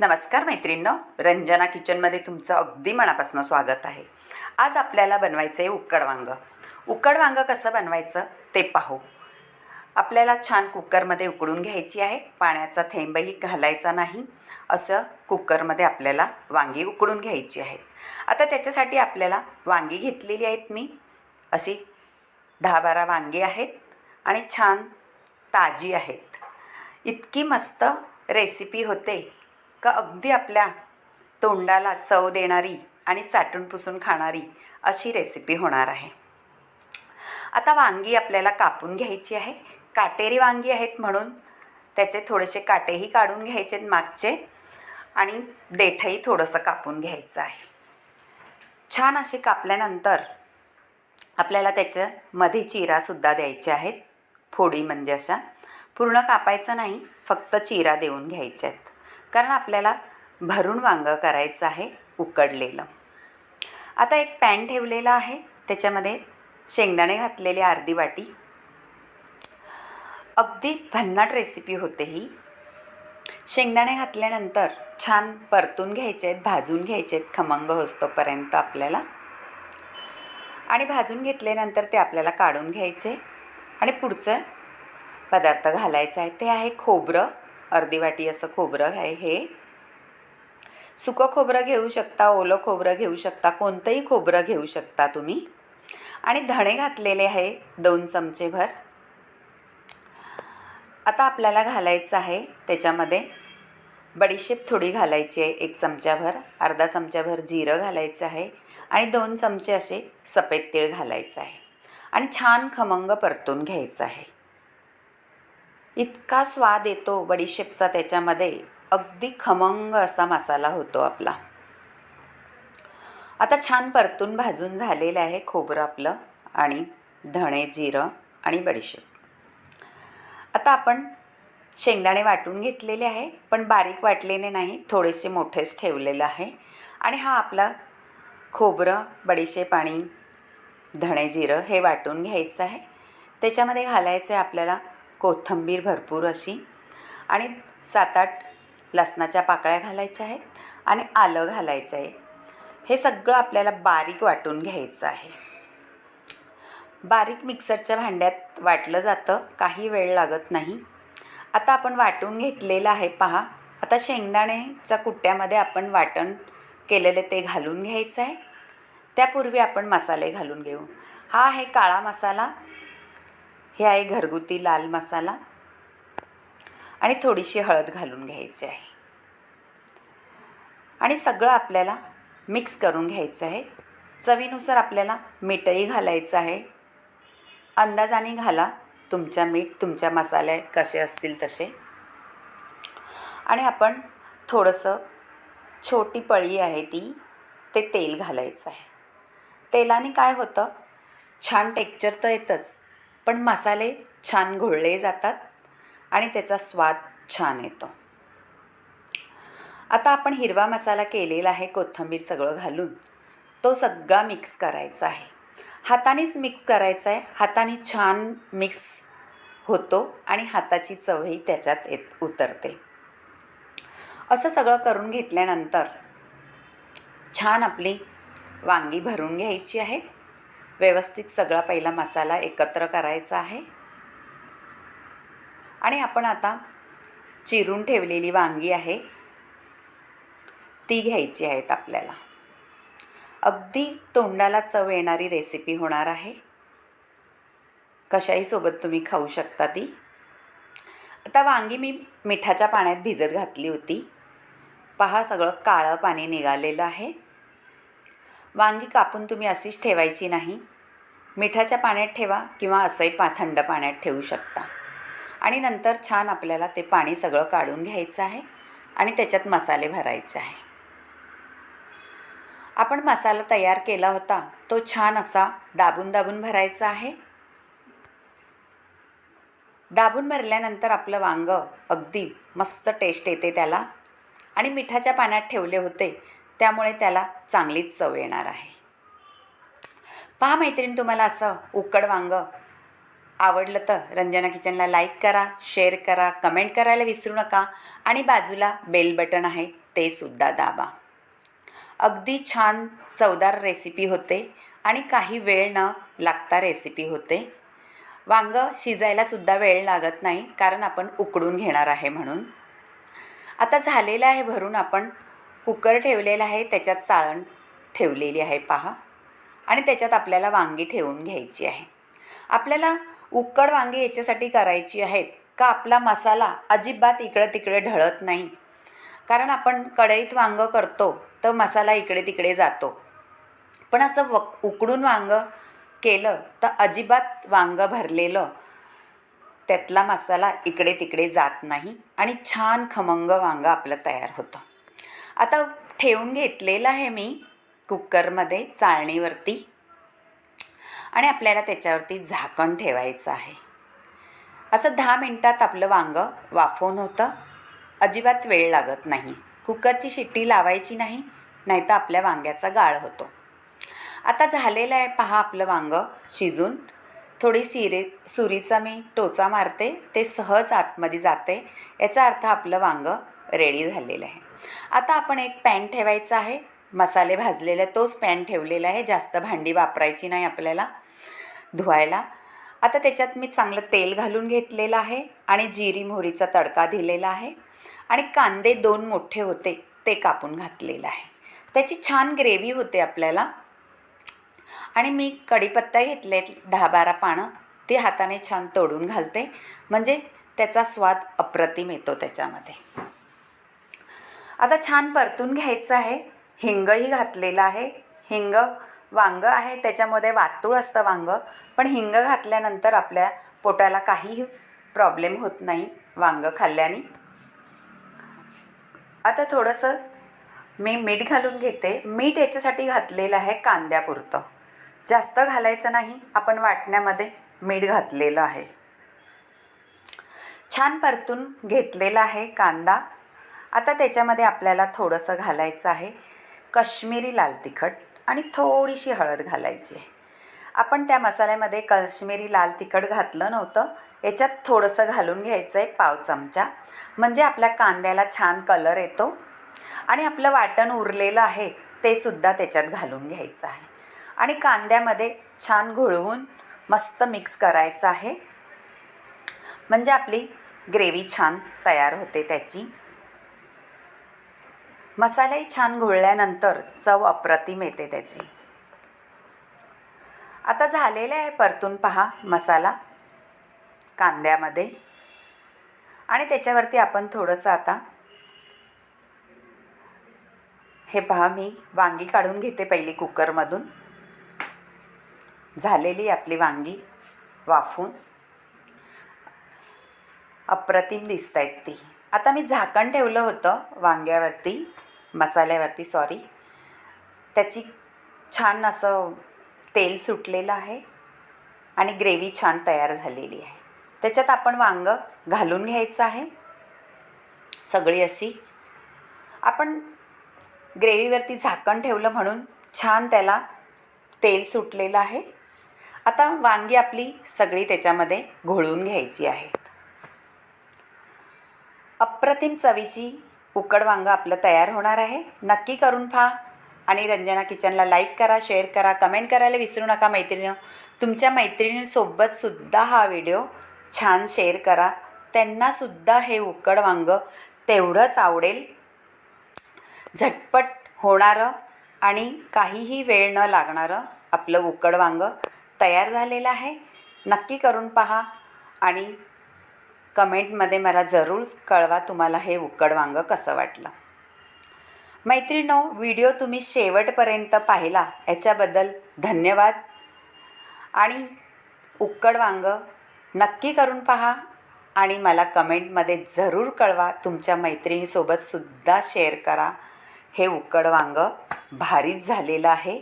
नमस्कार मैत्रिणींनो रंजना किचनमध्ये तुमचं अगदी मनापासून स्वागत आहे. आज आपल्याला बनवायचं आहे उक्कड वांगं. उक्कड वांगं कसं बनवायचं ते पाहू. आपल्याला छान कुकरमध्ये उकडून घ्यायची आहे. पाण्याचा थेंबही घालायचा नाही. असं कुकरमध्ये आपल्याला वांगी उकडून घ्यायची आहेत आता त्याच्यासाठी आपल्याला वांगी घेतलेली आहेत मी. अशी दहा बारा वांगी आहेत आणि छान ताजी आहेत. इतकी मस्त रेसिपी होते. का अगदी आपल्या तोंडाला चव देणारी आणि चाटून पुसून खाणारी अशी रेसिपी होणार आहे. आता वांगी आपल्याला कापून घ्यायची आहे. काटेरी वांगी आहेत म्हणून त्याचे थोडेसे काटेही काढून घ्यायचे आहेत मागचे आणि देठही थोडंसं कापून घ्यायचं आहे. छान असे कापल्यानंतर आपल्याला त्याच्यामध्ये चिरासुद्धा द्यायचे आहेत. फोडी म्हणजे अशा. पूर्ण कापायचं नाही फक्त चिरा देऊन घ्यायच्या आहेत. कारण आपल्याला भरून वांगं करायचं आहे उकडलेलं. आता एक पॅन ठेवलेला आहे. त्याच्यामध्ये शेंगदाणे घातलेले अर्धी वाटी. अगदी भन्नाट रेसिपी होते ही. शेंगदाणे घातल्यानंतर छान परतून घ्यायचे आहेत भाजून घ्यायचे आहेत खमंग होतोपर्यंत आपल्याला. आणि भाजून घेतल्यानंतर ते आपल्याला काढून घ्यायचे. आणि पुढचं पदार्थ घालायचा आहे. ते आहे खोबरं. अर्धी वाटी असं खोबरं आहे हे. सुकं खोबरं घेऊ शकता ओलं खोबरं घेऊ शकता कोणतंही खोबरं घेऊ शकता तुम्ही. आणि धणे घातलेले आहे दोन चमचेभर. आता आपल्याला घालायचं आहे त्याच्यामध्ये बडीशेप थोडी घालायची आहे एक चमच्याभर अर्धा चमच्याभर जिरं घालायचं आहे आणि दोन चमचे असे सफेद तीळ घालायचं आहे. आणि छान खमंग परतून घ्यायचं आहे. इतका स्वाद येतो बडीशेपचा त्याच्यामध्ये. अगदी खमंग असा मसाला होतो आपला. आता छान परतून भाजून झालेलं आहे खोबरं आपलं आणि धणे जिरं आणि बडीशेप आता आपण शेंगदाणे वाटून घेतलेले आहे पण बारीक वाटलेले नाही थोडेसे मोठेच ठेवलेलं आहे. आणि हा आपला खोबरं बडीशेप आणि धणे जिरं हे वाटून घ्यायचं आहे. त्याच्यामध्ये घालायचं आहे आपल्याला कोथिंबीर भरपूर अशी आणि सात आठ लसणाच्या पाकळ्या घालायच्या आहेत आणि आलं घालायचं आहे. हे सगळं आपल्याला बारीक वाटून घ्यायचं आहे. बारीक मिक्सरच्या भांड्यात वाटलं जातं काही वेळ लागत नाही. आता आपण वाटून घेतलेलं आहे पहा. आता शेंगदाणेच्या कुट्ट्यामध्ये आपण वाटण केलेले ते घालून घ्यायचं आहे. त्यापूर्वी आपण मसाले घालून घेऊ. हा आहे काळा मसाला. हे आहे घरगुती लाल मसाला. आणि थोडीशी हळद घालून घ्यायची आहे. आणि सगळं आपल्याला मिक्स करून घ्यायचं आहे. चवीनुसार आपल्याला मीठही घालायचं आहे. अंदाजाने घाला तुमच्या मीठ तुमच्या मसाले कसे असतील तसे. आणि आपण थोडंसं छोटी पळी आहे ती ते तेल घालायचं आहे. तेलाने काय होतं? छान टेक्चर तर येतंच. पण मसाले छान घोळले जातात आणि त्याचा स्वाद छान येतो. आता आपण हिरवा मसाला केलेला आहे कोथिंबीर सगळं घालून. तो सगळा मिक्स करायचा आहे. हातानेच मिक्स करायचा आहे. हाताने छान मिक्स होतो आणि हाताची चवही त्याच्यात येत उतरते. असं सगळं करून घेतल्यानंतर छान आपली वांगी भरून घ्यायची आहेत व्यवस्थित सगळा पहिला मसाला एकत्र करायचा आहे. आणि आपण आता चिरून ठेवलेली वांगी आहे. ती घ्यायची आहेत आपल्याला. अगदी तोंडाला चव येणारी रेसिपी होणार आहे. कशाही सोबत तुम्ही खाऊ शकता ती. आता वांगी मी मिठाच्या पाण्यात भिजत घातली होती. पहा सगळं काळं पाणी निघालेलं आहे. वांगी कापून तुम्ही अशीच ठेवायची नाही. मिठाच्या पाण्यात ठेवा किंवा असंही पा थंड पाण्यात ठेवू शकता. आणि नंतर छान आपल्याला ते पाणी सगळं काढून घ्यायचं आहे आणि त्याच्यात मसाले भरायचे आहे. आपण मसाला तयार केला होता तो छान असा दाबून दाबून भरायचा आहे. दाबून भरल्यानंतर आपलं वांगं अगदी मस्त टेस्ट येते त्याला. आणि मिठाच्या पाण्यात ठेवले होते त्यामुळे त्याला चांगलीच चव येणार आहे. पहा मैत्रीण तुम्हाला असं उकड वांगं आवडलं तर रंजना किचनला लाईक करा शेअर करा कमेंट करायला विसरू नका आणि बाजूला बेल बटन आहे ते सुद्धा दाबा. अगदी छान चवदार रेसिपी होते आणि काही वेळ न लागता रेसिपी होते. वांगं शिजायलासुद्धा वेळ लागत नाही कारण आपण उकडून घेणार आहे म्हणून. आता झालेलं आहे भरून आपण कुकर ठेवलेला आहे त्याच्यात चाळण ठेवलेली आहे पहा. आणि त्याच्यात आपल्याला वांगी ठेवून घ्यायची आहे. आपल्याला उकड वांगी याच्यासाठी करायची आहेत का आपला मसाला अजिबात इकडं तिकडे ढळत नाही? कारण आपण कढईत वांगं करतो तर मसाला इकडे तिकडे जातो. पण असं व उकडून वांगं केलं तर अजिबात वांगं भरलेलं त्यातला मसाला इकडे तिकडे जात नाही. आणि छान खमंग वांगं आपलं तयार होतं. आता ठेवून घेतलेलं आहे मी कुकरमध्ये चाळणीवरती. आणि आपल्याला त्याच्यावरती झाकण ठेवायचं आहे. असं दहा मिनटात आपलं वांगं वाफवून होतं. अजिबात वेळ लागत नाही. कुकरची शिट्टी लावायची नाही नाहीतर आपल्या वांग्याचा गाळ होतो. आता झालेलं आहे पहा आपलं वांगं शिजून. थोडी शिरे सुरीचा मी टोचा मारते ते सहज आतमध्ये जाते. याचा अर्थ आपलं वांगं रेडी झालेलं आहे. आता आपण एक पॅन ठेवायचा आहे. मसाले भाजलेले तोच पॅन ठेवलेला आहे. जास्त भांडी वापरायची नाही आपल्याला धुवायला. आता त्याच्यात मी चांगलं तेल घालून घेतलेलं आहे आणि जिरी मोहरीचा तडका दिलेला आहे आणि कांदे दोन मोठे होते ते कापून घातलेलं आहे. त्याची छान ग्रेव्ही होते आपल्याला. आणि मी कढीपत्ता घेतले दहा बारा पानं ते हाताने छान तोडून घालते. म्हणजे त्याचा स्वाद अप्रतिम येतो त्याच्यामध्ये. आता छान परतून घ्यायचं आहे. हिंगही घातलेलं आहे. हिंग वांगं आहे. त्याच्यामध्ये वातूळ असतं वांगं. पण हिंग घातल्यानंतर आपल्या पोटाला काहीही प्रॉब्लेम होत नाही वांगं खाल्ल्याने. आता थोडंसं मी मीठ घालून घेते. मीठ याच्यासाठी घातलेलं आहे कांद्यापुरतं. जास्त घालायचं नाही. आपण वाटण्यामध्ये मीठ घातलेलं आहे. छान परतून घेतलेला आहे कांदा. आता त्याच्यामध्ये आपल्याला थोडंसं घालायचं आहे. कश्मीरी लाल तिखट आणि थोडीशी हळद घालायची आहे. आपण त्या मसाल्यामध्ये कश्मीरी लाल तिखट घातलं नव्हतं. याच्यात थोडंसं घालून घ्यायचं आहे पाव चमचा. म्हणजे आपल्या कांद्याला छान कलर येतो. आणि आपलं वाटण उरलेलं आहे ते सुद्धा त्याच्यात घालून घ्यायचं आहे. आणि कांद्यामध्ये छान घोळवून मस्त मिक्स करायचं आहे. म्हणजे आपली ग्रेव्ही छान तयार होते त्याची. मसालाही छान घोळल्यानंतर चव अप्रतिम येते त्याची. आता झालेले आहे परतून पहा मसाला कांद्यामध्ये. आणि त्याच्यावरती आपण थोडंसं आता हे पहा मी वांगी काढून घेते पहिली कुकरमधून. झालेली आपली वांगी वाफून. अप्रतिम दिसत आहेत ती. आता मी झाकण ठेवलं होतं वांग्यावरती. मसाल्यावरती सॉरी त्याची छान असं तेल सुटलेलं आहे आणि ग्रेव्ही छान तयार झालेली आहे. त्याच्यात आपण वांगं घालून घ्यायचं आहे. सगळी अशी. आपण ग्रेव्हीवरती झाकण ठेवलं म्हणून छान त्याला तेल सुटलेलं आहे. आता वांगी आपली सगळी त्याच्यामध्ये घोळून घ्यायची आहेत. अप्रतिम चवीची उकड वांगं आपलं तयार होणार आहे. नक्की करून पहा. आणि रंजना किचनला लाईक करा शेअर करा कमेंट करायला विसरू नका मैत्रिणी. तुमच्या मैत्रिणींसोबतसुद्धा हा व्हिडिओ छान शेअर करा. त्यांनासुद्धा हे उकड वांगं तेवढंच आवडेल. झटपट होणारं आणि काहीही वेळ न लागणारं आपलं उकड वांगं तयार झालेलं आहे. नक्की करून पहा. आणि कमेंटमध्ये मला जरूर कळवा तुम्हाला हे उकड वांगं कसं वाटलं. मैत्रिणो व्हिडिओ तुम्ही शेवटपर्यंत पाहिला याच्याबद्दल धन्यवाद. आणि उक्कड वांगं नक्की करून पहा आणि मला कमेंटमध्ये जरूर कळवा. तुमच्या मैत्रिणीसोबतसुद्धा शेअर करा. हे उकड वांगं भारीच झालेलं आहे.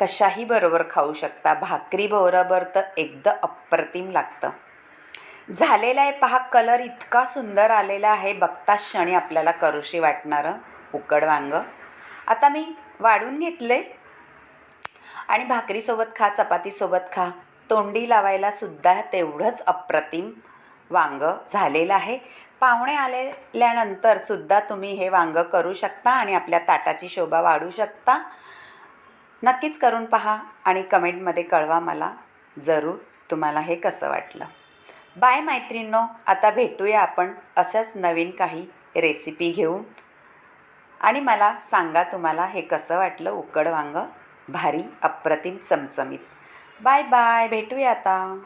कशाही बरोबर खाऊ शकता. भाकरी बरोबर तर एकदम अप्रतिम लागतं. झालेला आहे. पहा कलर इतका सुंदर आलेला आहे. बघता क्षणी आपल्याला करुशी वाटणारं उकड वांग. आता मी वाढून घेतले. आणि भाकरीसोबत खा चपातीसोबत खा. तोंडी लावायला सुद्धा तेवढंच अप्रतिम वांग झालेलं आहे. पाहुणे आलेल्यानंतर सुद्धा तुम्ही हे वांग करू शकता आणि आपल्या ताटाची शोभा वाढू शकता. नक्कीच करून पहा आणि कमेंटमध्ये कळवा मला. जरूर तुम्हाला हे कसं वाटलं. बाय मैत्रिणींनो आता भेटूया आपण अशाच नवीन काही रेसिपी घेऊन. आणि मला सांगा तुम्हाला हे कसं वाटलं उकड वांग भारी अप्रतिम चमचमीत. बाय बाय भेटूया आता.